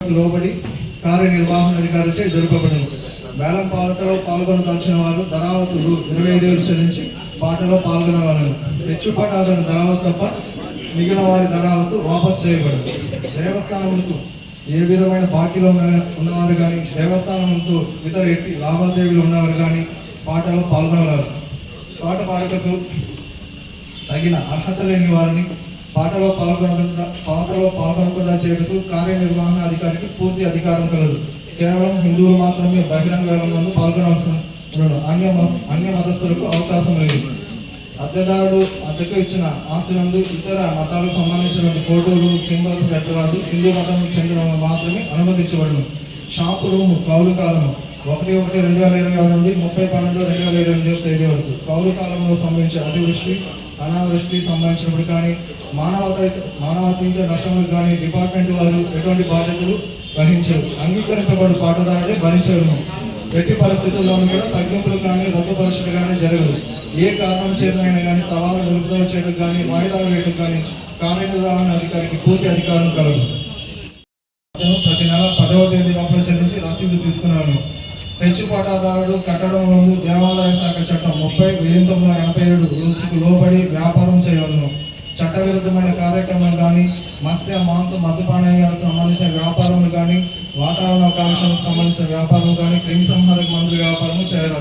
లోబడి కార్యనిర్వహణాధికారిచే జరపబడింది వేలం పాటలో పాల్గొనదలిచిన వారు ధరావతులు ఇరవై ఐదు వేలు చెల్లించి పాటలో పాల్గొనగలరు తెచ్చుపాటు అతని ధరావతు తప్ప మిగిలిన వారి ధనావతు వాపసు చేయబడదు. దేవస్థానంతో ఏ విధమైన బాకీలో ఉన్నవారు కానీ దేవస్థానంతో ఇతర ఎట్టి లావాదేవీలు ఉన్నవారు కానీ పాటలో పాల్గొనగలరు. పాట పాడకకు తగిన అర్హత లేని వారిని పాటలో పాల్గొనకుండా పాటలో పాల్గొనకుండా చేయటకు కార్యనిర్వహణ అధికారికి పూర్తి అధికారం కలదు. కేవలం హిందువులు మాత్రమే బహిరంగ రంగంలో పాల్గొనవలసిన అన్య అన్య మతస్థులకు అవకాశం లేదు. అద్దెదారుడు అద్దెకు ఇచ్చిన ఆస్తి నుండి ఇతర మతాలకు సంబంధించిన ఫోటోలు సింబల్స్ పెట్టరాదు. హిందూ మతం చెందిన మాత్రమే అనుమతించబడును. షాపు రూము కౌలు కాలము ఒకటి ఒకటి రెండు వేల ఇరవై ఆరు నుండి ముప్పై పన్నెండు రెండు వేల ఇరవై తేదీ వరకు. కౌలు కాలంలో సంబంధించిన అతివృష్టి అనావృష్టి సంబంధించినప్పుడు కానీ మానవత మానవతీత నష్టములు కానీ డిపార్ట్మెంట్ వారు ఎటువంటి బాధ్యతలు వహించరు అంగీకరింపబడు పాటదారుడే భరించగలను ఎట్టి పరిస్థితుల్లోనూ కూడా తగ్గింపులు కానీ రద్దుపరచడం కానీ జరగదు. ఏ కారణం చేతనైనా కానీ సవాలు నిలుపుదల చేయడం కానీ వాయిదా వేయడం కానీ కార్యనిర్వహణ అధికారికి పూర్తి అధికారం కలదు. ప్రతి నెల పదవ తేదీ లోపల చెల్లించి రసీదు తీసుకున్నాను తెచ్చుపాటాదారుడు కట్టడం ముందు దేవాదాయ శాఖ చట్టం ముప్పై వెయ్యి తొమ్మిది వందల ఎనభై ఏడు రూల్స్కు లోబడి వ్యాపారం చేయవలను. చట్టవిరుద్ధమైన కార్యక్రమం కానీ మత్స్య మాంసం మద్యపానీయాలకు సంబంధించిన వ్యాపారములు కానీ వాతావరణ కాలుష్యాలకు సంబంధించిన వ్యాపారం కానీ క్రిమి సంహారక మందుల చేయాలి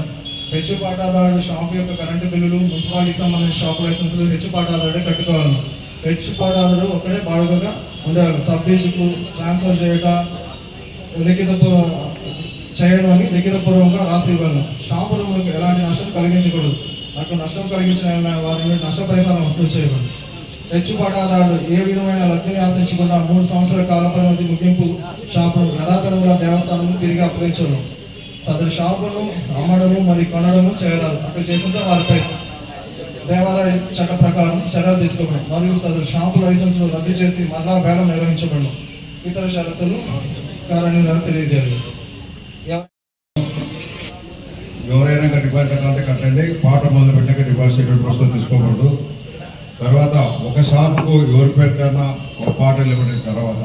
హెచ్చు హెచ్చుపాటాదారుడు షాపు యొక్క కరెంటు బిల్లులు మున్సిపాలిటీకి సంబంధించిన షాప్ లైసెన్సులు హెచ్చుపాటాదారుడే కట్టుకోవాలి. హెచ్చుపాటాదారుడు ఒకటే బాడుగగా ఉండాలి. సబ్ ట్రాన్స్ఫర్ చేయట లిఖిత చేయడం అని లిఖితపూర్వకంగా రాసి ఇవ్వను షాపు ఎలాంటి నష్టం కలిగించకూడదు. నాకు నష్టం కలిగించిన వారి నుండి నష్టపరిహారం వసూలు చేయకూడదు తెచ్చుపాటాదారుడు ఏ విధమైన లబ్ధిని ఆశించకుండా మూడు సంవత్సరాల కాల పరిమితి ముగింపు షాపును యథాతథంగా దేవస్థానం తిరిగి అప్పగించడం. సదరు షాపును అమ్మడము మరియు కొనడము చేయరాదు. అక్కడ చేసిన వారిపై దేవాదాయ చట్ట ప్రకారం చర్యలు తీసుకోబడి మరియు సదరు షాపు లైసెన్స్ రద్దు చేసి మరలా వేలం నిర్వహించబడి ఇతర షరతులు కారణంగా తెలియజేయాలి ఎవరైనా డిపాజిట్ కట్టాలంటే కట్టండి. పాట మొదలు పెట్టాక డిపాజిట్ ప్రస్తుతం తీసుకోకూడదు. తర్వాత ఒక షాపుకు ఎవరు పెట్టినా ఒక పాట ఇవ్వబడిన తర్వాత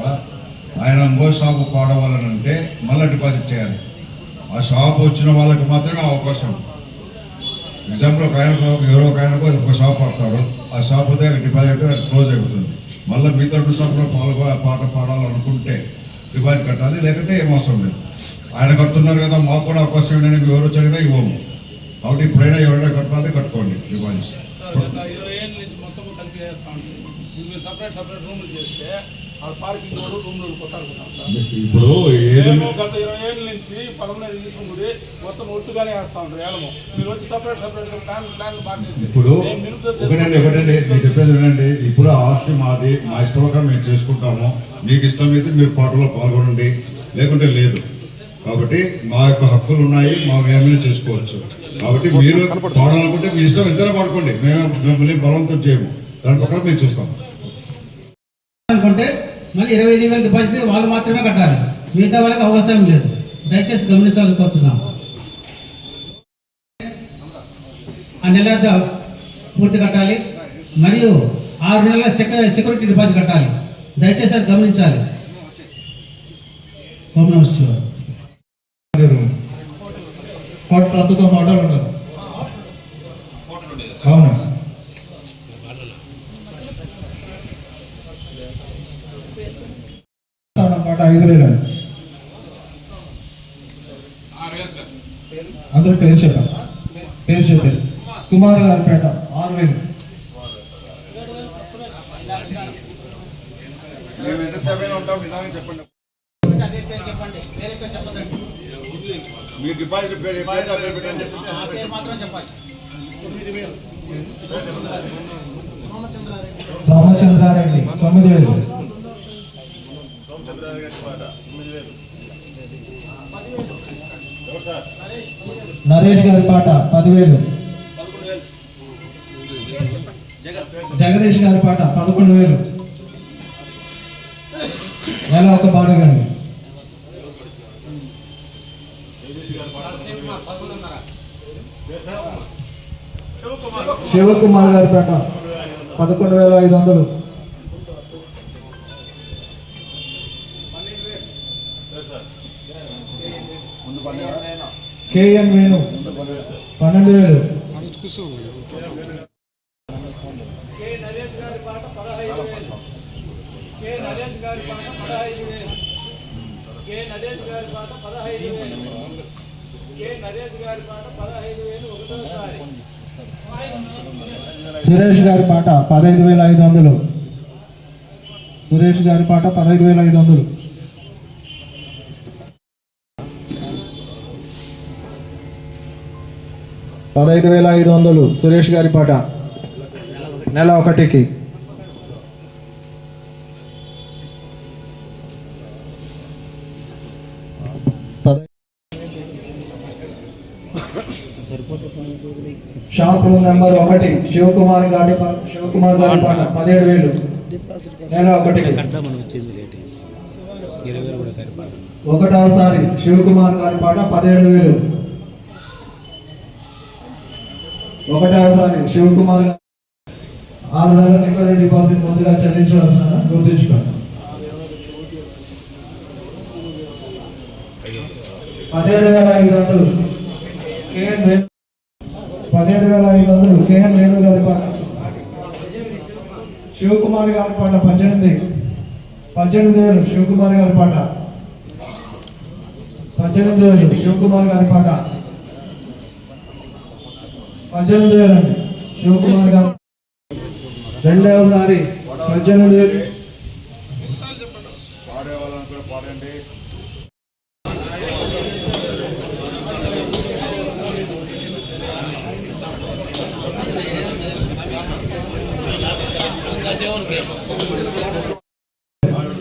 ఆయన ఇంకో షాపు పాడవాలనంటే మళ్ళీ డిపాజిట్ చేయాలి. ఆ షాప్ వచ్చిన వాళ్ళకి మాత్రమే అవకాశం. ఎగ్జాంపుల్ ఒక ఆయన ఎవరో ఒక ఆయనకు ఒక షాప్ పడతాడు ఆ షాప్ దగ్గర డిపాజిట్ క్లోజ్ అయిపోతుంది. మళ్ళీ మిగతా రెండు షాపులో పాల్గొ పాట పాడాలనుకుంటే డిపాజిట్ కట్టాలి లేకపోతే ఏం అవసరం లేదు. ఆయన కడుతున్నారు కదా మాకు కూడా అవకాశం ఇవ్వడానికి ఎవరు వచ్చారైనా ఇవ్వము. కాబట్టి ఇప్పుడైనా ఎవరైనా కట్టాలి కట్టుకోండి డిపాజిట్ సార్ గత ఇరవై ఏళ్ళ నుంచి మొత్తం కలిపి చేస్తా ఉంటుంది మీరు సపరేట్ సపరేట్ రూములు చేస్తే ఆ పార్కింగ్ కూడా రూమ్లు కొట్టాలనుకుంటాం సార్ ఇప్పుడు మేము గత ఇరవై ఏళ్ళ నుంచి పదమూడు తీసుకుంటుంది. మొత్తం ఒట్టుగానే వేస్తా ఉంటారు ఏలము. మీరు వచ్చి సపరేట్ సపరేట్ ప్లాన్ ప్లాన్ ఇప్పుడు ఒకటండి ఒకటండి నేను చెప్పేది వినండి. ఇప్పుడు ఆస్తి మాది మా ఇష్టం ప్రకారం మేము చేసుకుంటాము. మీకు ఇష్టం అయితే మీరు పాటలో పాల్గొనండి. లేకుంటే లేదు. కాబట్టి మా యొక్క హక్కులు ఉన్నాయి మా ఏమైనా చేసుకోవచ్చు. కాబట్టి మీరు పాడాలనుకుంటే మీ ఇష్టం ఎంతైనా పాడుకోండి. మేము మిమ్మల్ని బలవంతం చేయము. దాని ప్రకారం మేము చూస్తాం అనుకుంటే మళ్ళీ ఇరవై ఐదు వేల డిపాజిట్ వాళ్ళు మాత్రమే కట్టాలి. మిగతా వాళ్ళకి అవకాశం లేదు. దయచేసి గమనించాల్సి కోరుతున్నాం ఆ నెల పూర్తి కట్టాలి. మరియు ఆరు నెలల సెక్యూరిటీ డిపాజిట్ కట్టాలి. దయచేసి అది గమనించాలి. ఓం నమ ప్రస్తుతం హోటల్ ఉండదు. అవును? పాట ఐదు వేలు అందరూ పేరు చెప్పారు పేరు చెప్పారు కుమార్ గారి పేట ఆరు వేలు మీ డిపాజిట్ పేరు ఆ పేరు పెట్టండి. సోమచంద్రారెడ్డి తొమ్మిది వేలు నరేష్ గారి పాట పదివేలు. జగదీష్ గారి పాట పదకొండు వేలు. ఎలా ఒక పాడగండి శివకుమార్ గారి పాట పదకొండు వేల ఐదు వందలు. కేఎన్ వేణు. పన్నెండు వేలు. సురేష్ గారి పాట పదహైదు వేల ఐదు వందలు. సురేష్ గారి పాట పదహైదు వేల ఐదు వందలు. పదహైదు వేల ఐదు వందలు. సురేష్ గారి పాట. నెల ఒకటికి. షాప్ రూమ్ నెంబర్ ఒకటి. శివకుమార్ గారి శివకుమార్ గారి పాట. పదిహేడు వేలు. నెల ఒకటికి. ఒకటవసారి శివకుమార్ గారి పాట పదిహేడు వేలు. ఒకటవసారి శివకుమార్ గారు ఆరు నెలల సెక్యూరిటీ డిపాజిట్ ముందుగా చెల్లించవలసిన గుర్తుంచుకోండి. పదిహేడు వేల ఐదు వందలు పదిహేడు వేల ఐదు వందలు కేఎన్ వేణు గారి పాట శివకుమార్ గారి పాట పద్దెనిమిది. పద్దెనిమిది వేలు శివకుమార్ గారి పాట. పద్దెనిమిది వేలు శివకుమార్ గారి పాట. పద్దెనిమిది వేలు అండి. శివకుమార్ గారు. రెండవసారి పద్దెనిమిది వేలు. పాడండి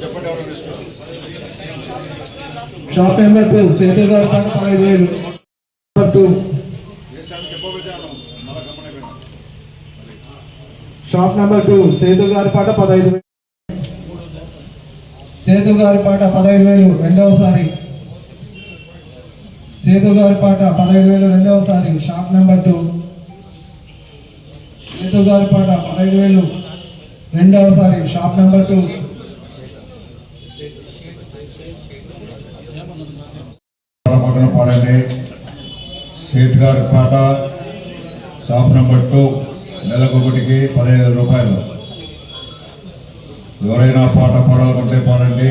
చెప్పండి షాప్ నెంబర్ టూ సేతు గారు పదహైదు వేలు. Number two shop number two Sethu గారి పాట పదహైదు వేలు. సేతు గారి పాట పదహైదు వేలు రెండవసారి. సేతు గారి పాట పదహైదు వేలు రెండవసారి. షాప్ నెంబర్ టూ సేతు గారి పాట పదహైదు వేలు రెండవసారి. షాప్ నెంబర్ టూ పాడండి. సేట్ గారి పాట షాప్ నెంబర్ టూ నెలకొకటికి పదిహేను రూపాయలు. ఎవరైనా పాట పాడాలనుకుంటే పాడండి.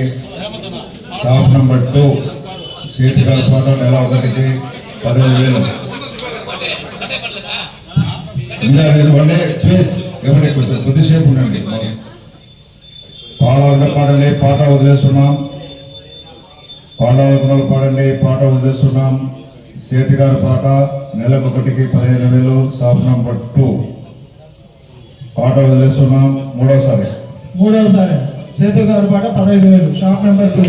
షాప్ నెంబర్ టూ సీట్ గారి పాట నెల ఒకటికి పదిహేను వేలు. ఇవ్వండి ప్లీజ్ ఇవ్వండి కొంచెం కొద్దిసేపు ఉండండి. పాడాలంటే పాడండి పాట వదిలేస్తున్నాం. పాడాలనుకున్న పాడండి పాట వదిలేస్తున్నాం. సేటి గారి పాట నెలకు ఒకటికి పదిహేను వేలు షాప్ నంబర్ టూ. పాట వదిలేస్తున్నాం మూడోసారి. మూడోసారి. సేతు గారు పాట పదహైదు వేలు. Shop number two.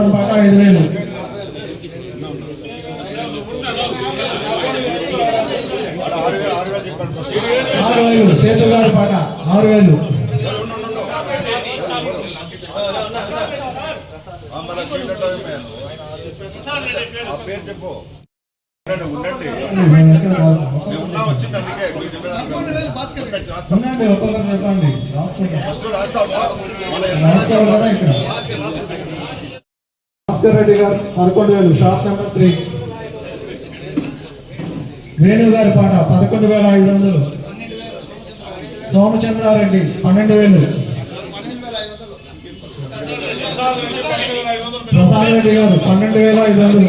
పాట ఐదు వేలు ఆరు వేలు సేతు గారి పాట ఆరు వేలు భాస్కర్ రెడ్డి గారు పదకొండు వేలు షాప్ నెంబర్ త్రీ. వేణు గారి పాట పదకొండు వేల ఐదు వందలు. సోమచంద్రారెడ్డి పన్నెండు వేలు ప్రసాద్ రెడ్డి గారు పన్నెండు వేల ఐదు వందలు.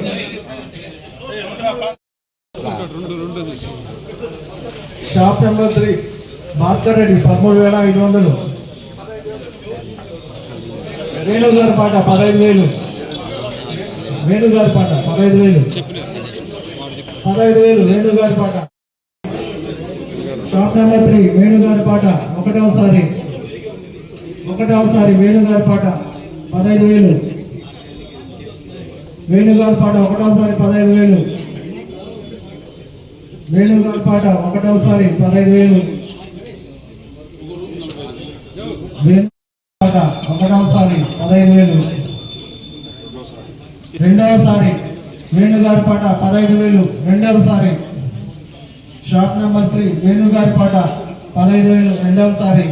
Shop number three Bhaskar Reddy పదమూడు వేల ఐదు వందలు. వేణు గారి పాట పదహైదు వేలు. వేణు గారి పాట పదహైదు వేలు. పదహైదు వేలు వేణు గారి పాట. షాప్ నెంబర్ త్రీ వేణుగారి పాట ఒకటవసారి. ఒకటవసారి వేణుగారి పాట పదహైదు వేలు. వేణుగారి పాట ఒకటవసారి పదహైదు వేలు. వేణుగారి పాట ఒకటవసారి పదహైదు వేలు. పాట ఒకటవసారి పదహైదు వేలు. రెండవసారి వేణుగారి పాట పదహైదు వేలు. రెండవసారి షాప్ నెంబర్ త్రీ వేణుగారి పాట పదహైదు వేలు రెండవసారి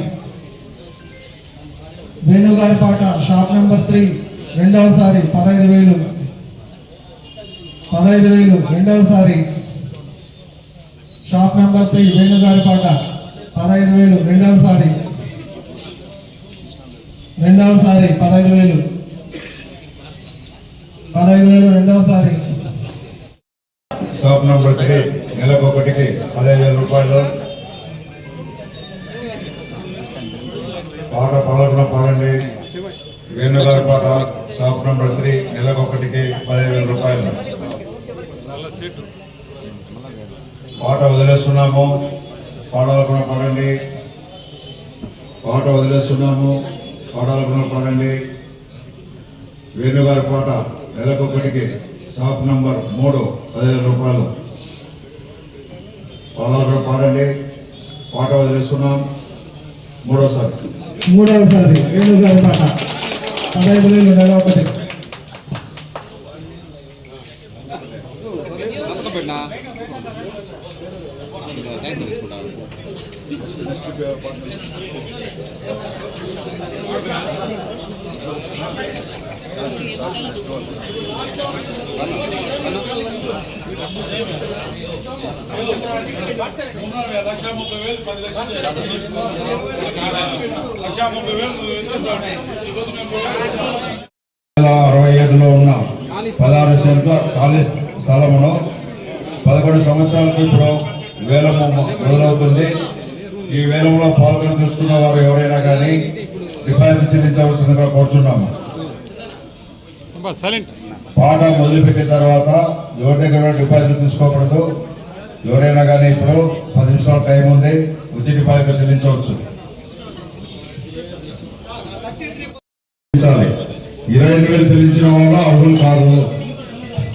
వేణుగారి పాట షాప్ నెంబర్ త్రీ రెండవసారి పదహైదు వేలు. పదహైదు వేలు రెండవసారి షాప్ నెంబర్ త్రీ వేణుగారి పాట పదహైదు వేలు రెండవసారి రెండవసారి పదహైదు వేలు. పదహైదు వేలు రెండవసారి షాప్ నెంబర్ త్రీ. నెలకు ఒకటికి పదహైదు వేల రూపాయలు. పాట పాలకుల పాడండి. వేణుగారి పాట షాప్ నంబర్ త్రీ నెలకు ఒకటికి పదహైదు వేల రూపాయలు. పాట వదిలేస్తున్నాము. పాడాలకున్న పాడండి. పాట వదిలేస్తున్నాము. పాడాలకున్న పాడండి. వేణుగారి పాట నెలకు ఒకటికి షాప్ నంబర్ మూడు పదిహేను రూపాయలు. పాడాలకున్న పాడండి. పాట వదిలేస్తున్నాం. మూడోసారి. మూడవసారి వేణుగారి పాట. పదహైదు వేలు నెల ఒకటి. లక్ష ముప్పై వేలు పది లక్షలు లక్ష ముప్పై వేలు అరవై ఏడులో ఉన్న పదహారు సెంట్ల ఖాళీ స్థలమును పదకొండు సంవత్సరాలకు ఇప్పుడు వేలము మొదలవుతుంది. ఈ వేలంలో పాల్గొని తెలుసుకున్న వారు ఎవరైనా కానీ డిపాజిట్ చెల్లించవలసిందిగా కోరుచున్నాము. పాట మొదలుపెట్టిన తర్వాత ఎవరి దగ్గర డిపాజిట్ తీసుకోకూడదు. ఎవరైనా కానీ ఇప్పుడు పది నిమిషాల టైం ఉంది వచ్చి డిపాజిట్ చెల్లించవచ్చు. చెల్లించాలి. ఇరవై ఐదు వేలు చెల్లించిన వాళ్ళు అర్హులు కాదు.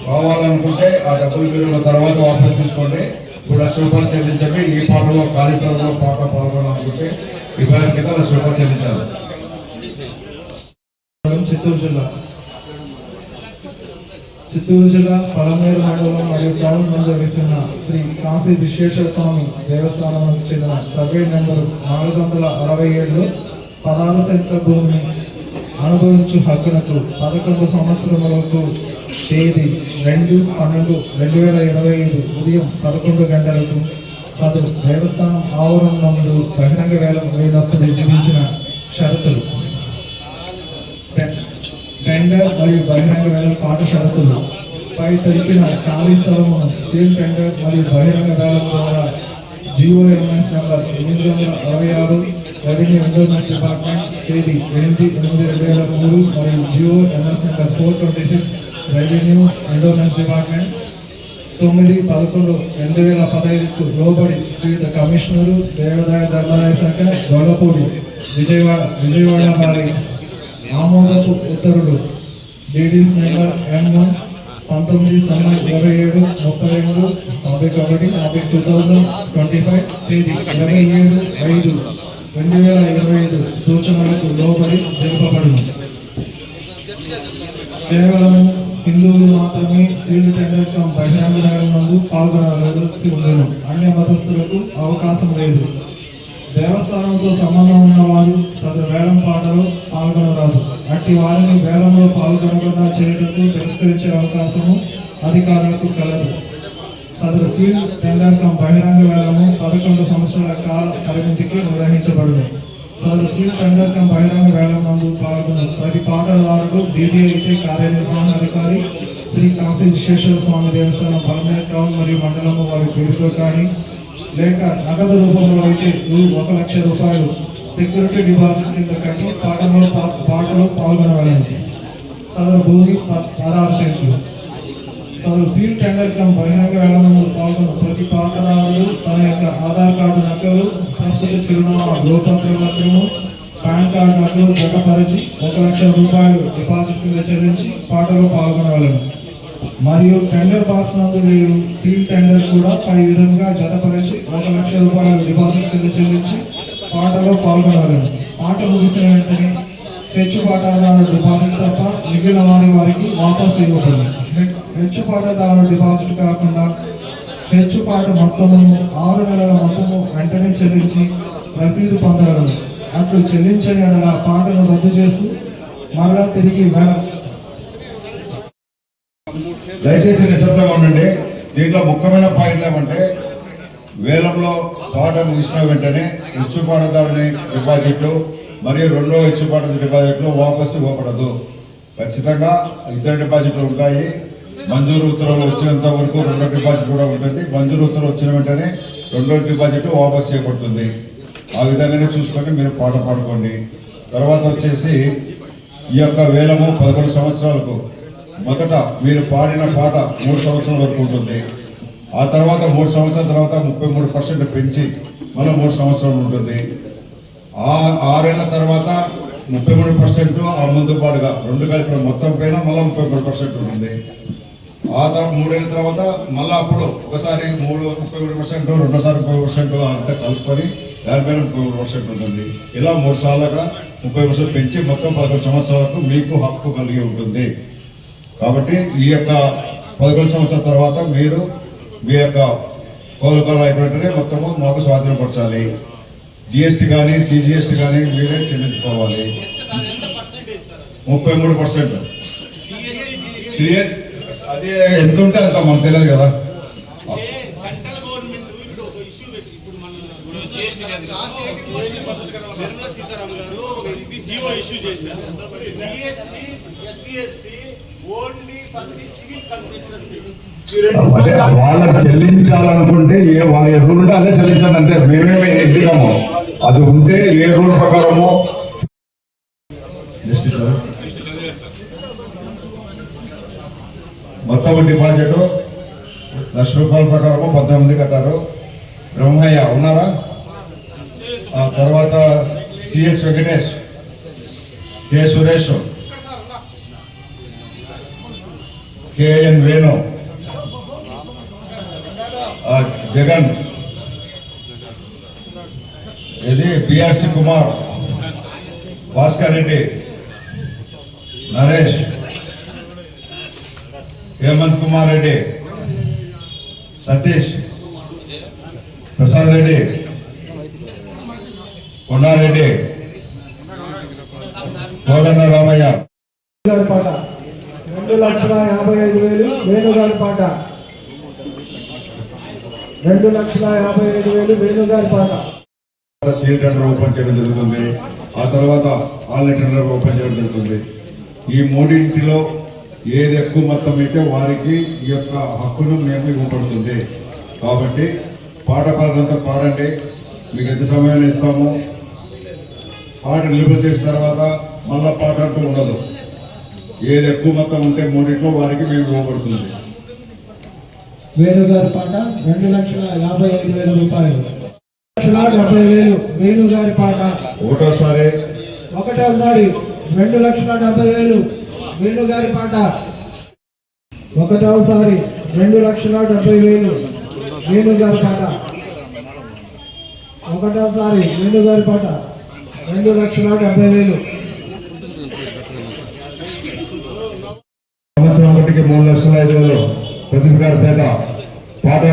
కావాలనుకుంటే ఆ డబ్బులు మీరు తర్వాత వాపసు తీసుకోండి. ఇప్పుడు లక్ష రూపాయలు చెల్లించండి. ఈ పాటలో ఖాళీ స్థలంలో పాట పాల్గొనాలనుకుంటే ఈ పేరు కింద లక్ష రూపాయలు చెల్లించాలి. చిత్తూరు జిల్లా. చిత్తూరు జిల్లా పలమేరు మండలం మరియు టౌన్ నిర్వహిస్తున్న శ్రీ కాశీ విశ్వేశ్వర స్వామి దేవస్థానానికి చెందిన సర్వే నెంబరు నాలుగు వందల అరవై ఏడులో పదహారు సెంట్ల భూమిని అనుభవించు హక్కునకు పదకొండు సంవత్సరములకు తేదీ రెండు పన్నెండు రెండు వేల ఇరవై ఐదు ఉదయం పదకొండు గంటలకు సదరు దేవస్థానం ఆవరణ నందు బహిరంగ వేలం వేయనప్పుడు విధించిన షరతులు. టెండర్ మరియు బహిరంగ వేల పాట షరతులు పై తెలిపిన ఖాళీ స్థలం సీల్ టెండర్ మరియు బహిరంగ వేళ ద్వారా జియో ఎంఎస్ నెంబర్ ఎనిమిది వందల అరవై ఆరు రెవెన్యూ ఎండోమెంట్స్ డిపార్ట్మెంట్ తేదీ ఎనిమిది ఎనిమిది రెండు వేల మూడు మరియు GO MS number four twenty six revenue endowments department తొమ్మిది పదకొండు రెండు వేల పదహైదుకు లోబడి శ్రీయుత కమిషనరు దేవాదాయ ధర్మాదాయ శాఖ గొల్లపూడి విజయవాడ విజయవాడ వారి ఆమోదపు ఉత్తర్వులు లేడీస్ నెంబర్ ఎన్ వన్ పంతొమ్మిది సున్నా ఇరవై ఏడు ముప్పై రెండు యాభై ఒకటి యాభై టూ థౌజండ్ ట్వంటీ ఫైవ్ తేదీ ఇరవై ఏడు ఐదు రెండు వేల ఇరవై ఐదు సూచనలకు లోబడి జరపబడింది కేవలం హిందువులు మాత్రమే సీలు టెండర్ కమ్ బహిరంగ ర్యాలీ నందు పాల్గొనవలసి ఉండను. అన్య మతస్థులకు అవకాశం లేదు. దేవస్థానంతో సంబంధం ఉన్నవారు సదరు వేలం పాటలో పాల్గొనరాదు. అట్టి వారిని వేలంలో పాల్గొనకుండా చేయటకు తిరస్కరించే అవకాశము అధికారులకు కలదు. సదరు సీల్ టెండర్ కం బహిరంగ వేలము పదకొండు సంవత్సరాల కాల పరిమితికి నిర్వహించబడదు సదరు సీల్ టెండర్ కం బహిరంగ వేలం నందు పాల్గొన్న ప్రతి పాటదారుడు డిడి కార్యనిర్వహణ అధికారి శ్రీ కాశీ విశ్వేశ్వర స్వామి దేవస్థానం పల్మేర్ టౌన్ మరియు మండలము వారి పేరుతో కానీ లేక నగదు రూపంలో అయితే ఒక లక్ష రూపాయలు సెక్యూరిటీ డిపాజిట్ కింద కట్టి పాటలో పాటలో పాల్గొనగలను సదరు భూమి ప- పదహారు సెంట్లు. సదరు సీల్ టెండర్ క్రమ బహిరంగ వేలంలో పాల్గొన్న ప్రతి పాటదారుడు తన యొక్క ఆధార్ కార్డు నకలు ప్రస్తుత చిరునామా గృహపత్రము పాన్ కార్డు నకలు జతపరిచి ఒక లక్ష రూపాయలు డిపాజిట్ కింద చెల్లించి పాటలో పాల్గొనగలను మరియు టెండర్ పాస్ నందు మీరు సీల్ టెండర్ కూడా పై విధంగా జతపరిచి ఒక లక్ష రూపాయలు డిపాజిట్ కింద చెల్లించి పాటలో పాల్గొనగలను పాట ముగిసిన వెంటనే హెచ్చు పాటదారు డిపాజిట్ తప్ప మిగిలిన వారి వారికి వాపస్ ఇవ్వబడింది. హెచ్చు పాటదారు డిపాజిట్ కాకుండా హెచ్చు పాట మొత్తము ఆరు నెలల మొత్తము వెంటనే చెల్లించి రసీదు పొందగలరు. అట్లు చెల్లించని పాటను రద్దు చేస్తూ మరలా తిరిగి దయచేసి నిశ్శబ్దంగా ఉండండి. దీంట్లో ముఖ్యమైన పాయింట్లు ఏమంటే వేలంలో పాట ముగిసిన వెంటనే ఇచ్చుపాటదారుని డిపాజిట్లు మరియు రెండో ఇచ్చుపాటు డిపాజిట్లు వాపసు ఇవ్వబడదు ఖచ్చితంగా ఇద్దరు డిపాజిట్లు ఉంటాయి. మంజూరు ఉత్తర్వులు వచ్చినంత వరకు రెండో డిపాజిట్ కూడా ఉంటుంది. మంజూరు ఉత్తర్వులు వచ్చిన వెంటనే రెండో డిపాజిట్ వాపసు చేయబడుతుంది. ఆ విధంగానే చూసుకొని మీరు పాట పాడుకోండి. తర్వాత వచ్చేసి ఈ యొక్క వేలము పదకొండు సంవత్సరాలకు మొదట మీరు పాడిన పాట మూడు సంవత్సరాల వరకు ఉంటుంది. ఆ తర్వాత మూడు సంవత్సరాల తర్వాత ముప్పై మూడు పర్సెంట్ పెంచి మళ్ళీ మూడు సంవత్సరాలు ఉంటుంది. ఆ ఆరేళ్ళ తర్వాత ముప్పై మూడు పర్సెంట్ ఆ ముందు పాటుగా రెండు కలిపిన మొత్తం పైన మళ్ళీ ముప్పై మూడు పర్సెంట్ ఉంటుంది. ఆ తర్వాత మూడేళ్ళ తర్వాత మళ్ళీ అప్పుడు ఒకసారి మూడు ముప్పై మూడు పర్సెంట్ రెండోసారి ముప్పై పర్సెంట్ అంతా కలుపుకొని దానిపైన ముప్పై మూడు పర్సెంట్ ఉంటుంది. ఇలా మూడు సార్లుగా ముప్పై పర్సెంట్ పెంచి మొత్తం పదకొండు సంవత్సరాలకు మీకు హక్కు కలిగి ఉంటుంది. కాబట్టి ఈ యొక్క పదకొండు సంవత్సరాల తర్వాత మీరు మీ యొక్క కోలుకోలు అయిపోయినట్టునే మొత్తము మాకు స్వాధీనపరచాలి. జిఎస్టీ కానీ సిజిఎస్టీ కానీ మీరే చెల్లించుకోవాలి. ముప్పై మూడు పర్సెంట్. అదే ఎంత ఉంటే అంత మనకు తెలియదు కదా. సెంట్రల్ గవర్నమెంట్ ఇప్పుడు ఒక ఇష్యూ పెట్టి ఇప్పుడు మన లాస్ట్ నిర్మలా సీతారామన్ గారు ఒక ఇది జియో ఇష్యూ చేశారు. జిఎస్టీ ఎస్సీ ఎస్టీ వాళ్ళకి చెల్లించాలనుకుంటే ఏ వాళ్ళ ఏ రూల్ ఉంటే అదే చెల్లించండి అంతే. మేమేమి ఎదిగాము అది ఉంటే ఏ రూల్ ప్రకారము? మొత్తం డిపాజిట్. లక్ష రూపాయల ప్రకారము పద్దెనిమిది కట్టారు. బ్రహ్మయ్య ఉన్నారా? ఆ తర్వాత CS Venkatesh. K Suresh. KN Venu ఆ, జగన్ ఇది బిఆర్సి కుమార్ భాస్కర్ రెడ్డి నరేష్ హేమంత్ కుమార్ రెడ్డి సతీష్ ప్రసాద్ రెడ్డి కొండారెడ్డి కోదండ రామయ్య పాట రెండు లక్షల యాభై ఐదు వేలు వేణుగారి పాట. రెండు లక్షల యాభై ఐదు వేలు వేణుగారి పాట. సీల్ టెండర్ ఓపెన్ చేయడం జరుగుతుంది. ఆ తర్వాత ఆల్ టెండర్ ఓపెన్ చేయడం జరుగుతుంది. ఈ మూడింటిలో ఏది ఎక్కువ మొత్తం అయితే వారికి ఈ యొక్క హక్కును మేము ఇవ్వబడుతుంది కాబట్టి పాట పాడినంతా పాడండి. మీకు ఎంత సమయాన్ని ఇస్తాము? పాట నిలువ చేసిన తర్వాత మళ్ళా పాట అంటూ ఉండదు. ఏది ఎక్కువ మొత్తం ఉంటే మూడింట్లో వారికి మేము ఇవ్వబడుతుంది. వేణుగారి పాట రెండు లక్షల యాభై ఐదు వేల రూపాయలు. డెబ్బై వేలు వేణుగారి పాట. ఒకటోసారి. ఒకటోసారి రెండు లక్షల డెబ్బై వేలు వేణుగారి పాట. ఒకటోసారి రెండు లక్షల డెబ్బై వేలు వేణుగారి పాట. ఒకటోసారి వేణుగారి పాట. రెండు లక్షల డెబ్బై వేలు సంవత్సరం ఒకటికి మూడు లక్షల ఐదు వేలు గారి పేట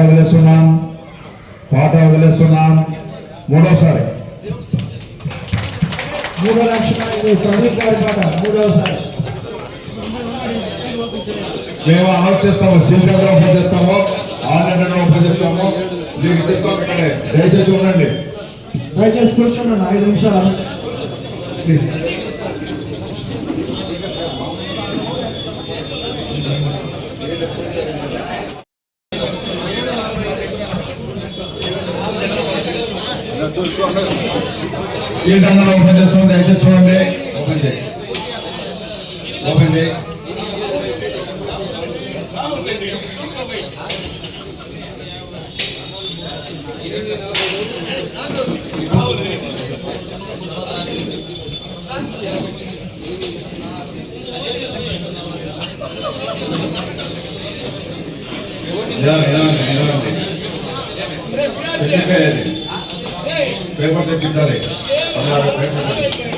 వదిలేస్తున్నాం పాట వదిలేస్తున్నాం మూడోసారి. మూడు లక్షల ఐదు ప్రదీప్ గారి పాట. మూడోసారి. మేము అనౌన్స్ చేస్తాము సీల్గా ఓపెన్ చేస్తాము ఆన్లైన్ ఓపెన్ చేస్తాము. మీకు చెప్తాం ఇక్కడే దయచేసి ఉండండి. దయచేసి కూర్చోండి ఐదు నిమిషాలు ప్లీజ్. సీట్ ఓపెన్ చేస్తాం దయచేసి చూడండి. ఓపెన్ చేయి. ఓపెన్ చేయి. నిదానం నిదానం నిదానం తెప్పించేది పేపర్ తెప్పించాలి అన్నారు పేపర్ తెప్పించాలి.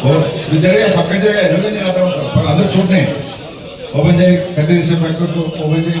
ఓ, ఇది జరిగే పక్కన జరిగే ఎందుకంటే నేను అర్థం అవసరం. అందరూ చూడండి ఓపెన్ చేయి కత్తి తీసే పక్కకు ఓపెన్ చేయి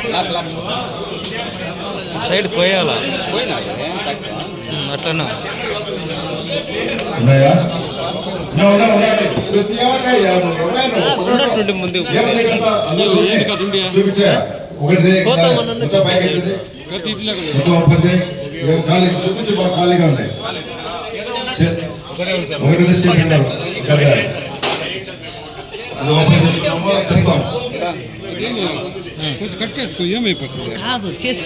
మొత్తం ఓపెన్ చేయి. ఏం ఖాళీ చూపించు బాగా ఖాళీగా ఒకటి ఓపెన్ చేసుకున్నాము చెప్తాం. కొంచెం కట్ చేసుకో ఏమైపోతుంది? కాదు చేసి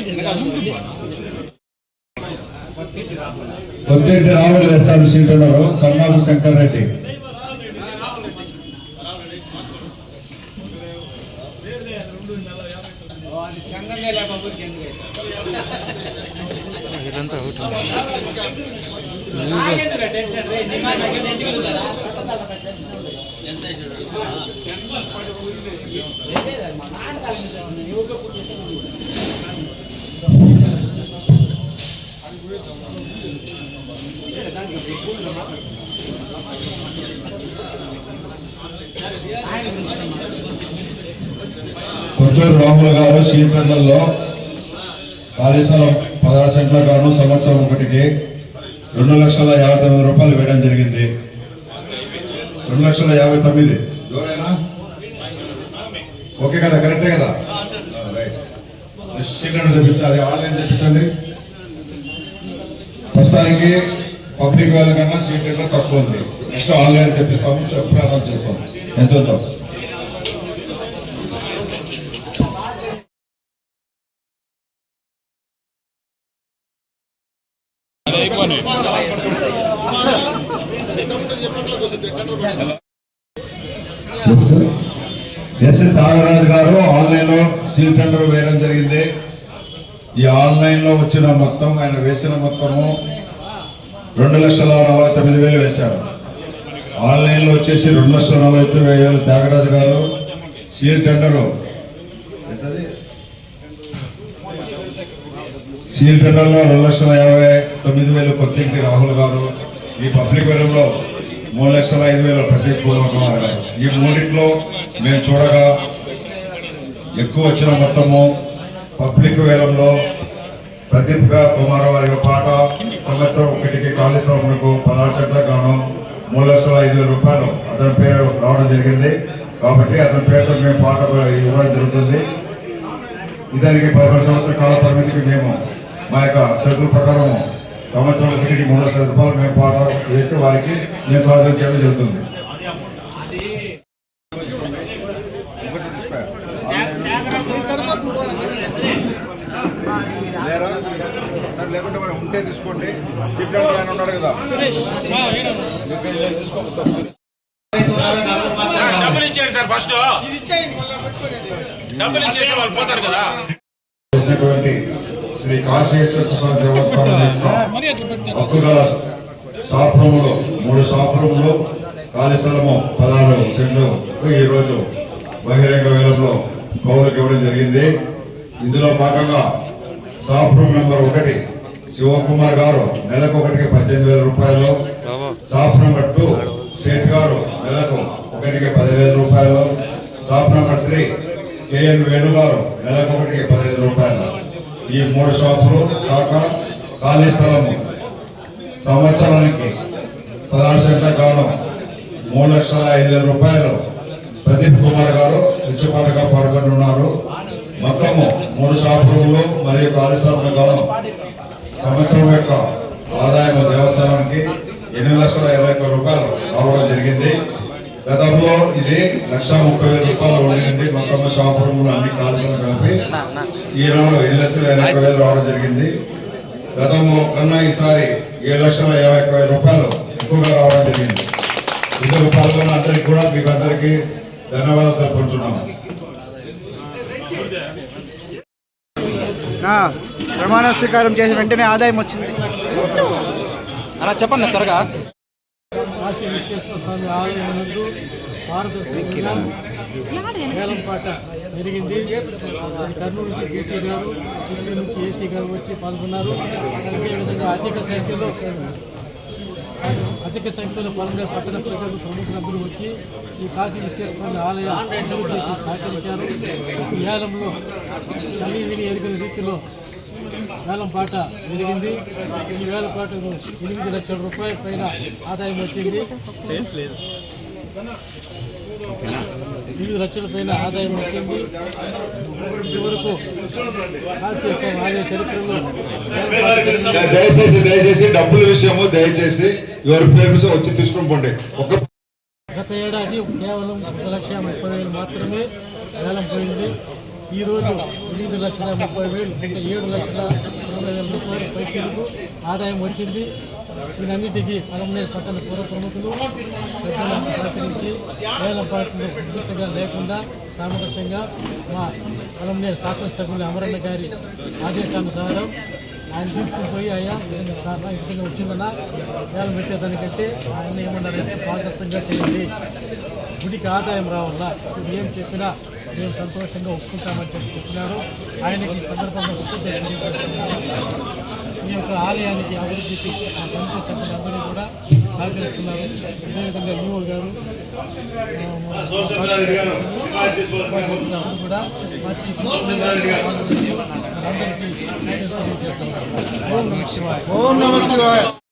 ప్రత్యేక రావులు వేస్తాడు సీట్ ఉన్నారు సన్నాపు శంకర్ రెడ్డి. ఇదంతా ఒకటి కొత్తూరు రాములు గారు సీట్లలో కాళేశ్వరం పదహారు సెంట్ల గాను సంవత్సరం ఒకటికి రెండు లక్షల యాభై తొమ్మిది రూపాయలు వేయడం జరిగింది. రెండు లక్షల యాభై తొమ్మిది. ఎవరైనా? ఓకే కదా కరెక్టే కదా. రైట్ సీట్లను తెప్పించాలి ఆన్లైన్ తెప్పించండి. ప్రస్తుతానికి పబ్లిక్ వాళ్ళ కన్నా సీట్ రేట్లో తక్కువ ఉంది. నెక్స్ట్ ఆన్లైన్ తెప్పిస్తాము ఎప్పుడు చేస్తాం ఎంత ఉందో ఎస్ ఎస్ త్యాగరాజు గారు ఆన్లైన్లో సీల్ టెండర్ వేయడం జరిగింది. ఈ ఆన్లైన్లో వచ్చిన మొత్తం ఆయన వేసిన మొత్తము రెండు లక్షల నలభై తొమ్మిది వేలు వేశారు. ఆన్లైన్లో వచ్చేసి రెండు లక్షల నలభై తొమ్మిది వేలు త్యాగరాజు గారు సీల్ టెండర్ ఎంతది సీల్ టెండర్లో రెండు లక్షల యాభై తొమ్మిది వేలు కొత్తింటి రాహుల్ గారు ఈ పబ్లిక్ వేలంలో మూడు లక్షల ఐదు వేల ప్రదీప్ కుమార్ ఈ మూడిట్లో మేము చూడగా ఎక్కువ వచ్చిన మొత్తము పబ్లిక్ వేలంలో ప్రదీప్ కుమార్ వారి పాట సంవత్సరం ఒకటికి కాళేశ్వరంకు పదహారు సెంట్లకు గాను మూడు లక్షల ఐదు వేల రూపాయలు. అతని పేరు రావడం జరిగింది. కాబట్టి అతని పేరుతో మేము పాట ఇవ్వడం జరుగుతుంది. ఇతనికి పదహారు సంవత్సరాల కాల పరిమితికి మేము మా యొక్క షెడ్యూల్ ప్రకారము సంవత్సరం ఒకటికి మూడు లక్షల రూపాయలు మేము పాట వేసి వారికి మేము చేయడం జరుగుతుంది. లేకుంటే మనం ఉంటే తీసుకోండి. డాక్టర్ ఆయన ఉన్నాడు కదా. డబ్బులు ఇచ్చేయండి సార్ ఫస్ట్. డబ్బులు ఇచ్చేసి వాళ్ళు పోతారు కదా. శ్రీ కాశీశ్వర స్వామి దేవస్థానం యొక్క హక్కుగల షాప్ రూములు మూడు షాప్ రూములు ఖాళీ స్థలము పదహారు సెంట్లు. ఈరోజు బహిరంగ వేలంలో కౌలుకి ఇవ్వడం జరిగింది. ఇందులో భాగంగా షాప్ రూమ్ నెంబర్ ఒకటి శివకుమార్ గారు నెలకు ఒకటికి పద్దెనిమిది వేల రూపాయలు. షాప్ నెంబర్ టూ సేట్ గారు నెలకు ఒకటికి పదివేల రూపాయలు. Shop number three KN Venu గారు నెలకు ఒకటికి పదిహేను రూపాయలు. ఈ మూడు షాపులు కాక ఖాళీ స్థలము. సంవత్సరానికి పదహారు సెంట్ల గాను మూడు లక్షల ఐదు వేల రూపాయలు. ప్రదీప్ కుమార్ గారు తెచ్చుపాటుగా పాల్గొనున్నారు మొత్తము మూడు షాపులు మరియు ఖాళీ స్థలం గాను సంవత్సరం యొక్క ఆదాయం దేవస్థానానికి ఎనిమిది లక్షల ఇరవై ఒక్క రూపాయలు రావడం జరిగింది. గతంలో ఇది లక్ష ముప్పై వేల రూపాయలు ఉండింది. మొత్తం షాప్ రూములు అన్ని కాల్సిన కలిపి ఈనాడు ఎనిమిది లక్షల ఇరవై ఒక్క వేలు రావడం జరిగింది. గతము కన్నా ఈసారి ఏడు లక్షల ఇరవై ఒక్క వేల రూపాయలు ఎక్కువగా రావడం జరిగింది. ఇందుకు పాల్గొన్న అందరికీ కూడా మీకు అందరికీ ధన్యవాదాలు తెలుపుకుంటున్నాము. ఆ, ప్రమాణ స్వీకారం చేసిన వెంటనే ఆదాయం వచ్చింది. అలా చెప్పండి త్వరగా. కాశీ విశ్వేశ్వర స్వామి ఆలయం నందు పారదర్శకంగా వేలంపాట జరిగింది. కర్నూలు నుంచి డీసీ గారు చిత్తూరు నుంచి ఏసీ గారు వచ్చి పాల్గొన్నారు. అదేవిధంగా అధిక సంఖ్యలో అధిక సంఖ్యలో పాల్గొనే పట్టణ ప్రజలు ప్రముఖులందరూ వచ్చి ఈ కాశీ విశ్వేశ్వర ఆలయ అభివృద్ధికి సహకరించారు. ఈ వేలంలో కనీ విని ఎరిగిన రీతిలో వేలం పాట జరిగింది ఈ వేల పాటకు ఎనిమిది లక్షల రూపాయల పైన ఆదాయం వచ్చింది. ఎనిమిది లక్షల పైన ఆదాయం వచ్చింది. కాల్చేసాం ఆలయ చరిత్రలో. దయచేసి దయచేసి డబ్బుల విషయము దయచేసి ఎవరి పేరు వచ్చి తీసుకుని పోండి. ఒక గత ఏడాది కేవలం ఒక లక్ష ముప్పై వేలు మాత్రమే వేలం పోయింది. ఈరోజు ఎనిమిది లక్షల ముప్పై వేలు అంటే ఏడు లక్షల తొంభై వేల రూపాయలు పైచీలకు ఆదాయం వచ్చింది. దీనన్నిటికీ పలమనేరు పట్టణ పూర్వ ప్రముఖులు పెద్దలంతా సహకరించి వేలం పాటలు పూర్తిగా లేకుండా సామరస్యంగా మా పలమనేరు శాసనసభ్యులు అమరన్న గారి ఆదేశానుసారం ఆయన తీసుకుని పోయి అయ్యా విధంగా సార్ వచ్చిందన్నా వేలం వేసేదానికంటే ఆయన ఏమన్నారంటే పారదర్శకంగా చేయండి. గుడికి ఆదాయం రావాలా ఏం చెప్పినా మేము సంతోషంగా ఒప్పుకుంటామని చెప్పి చెప్పినారు ఆయనకి ఈ సందర్భంగా గుర్తు ఈ యొక్క ఆలయానికి అభివృద్ధికి ఆ కమిటీ సభ్యులందరూ కూడా సహకరిస్తున్నారు అదేవిధంగా న్యూ గారు కూడా అందరికీ ఓం నమః శివాయ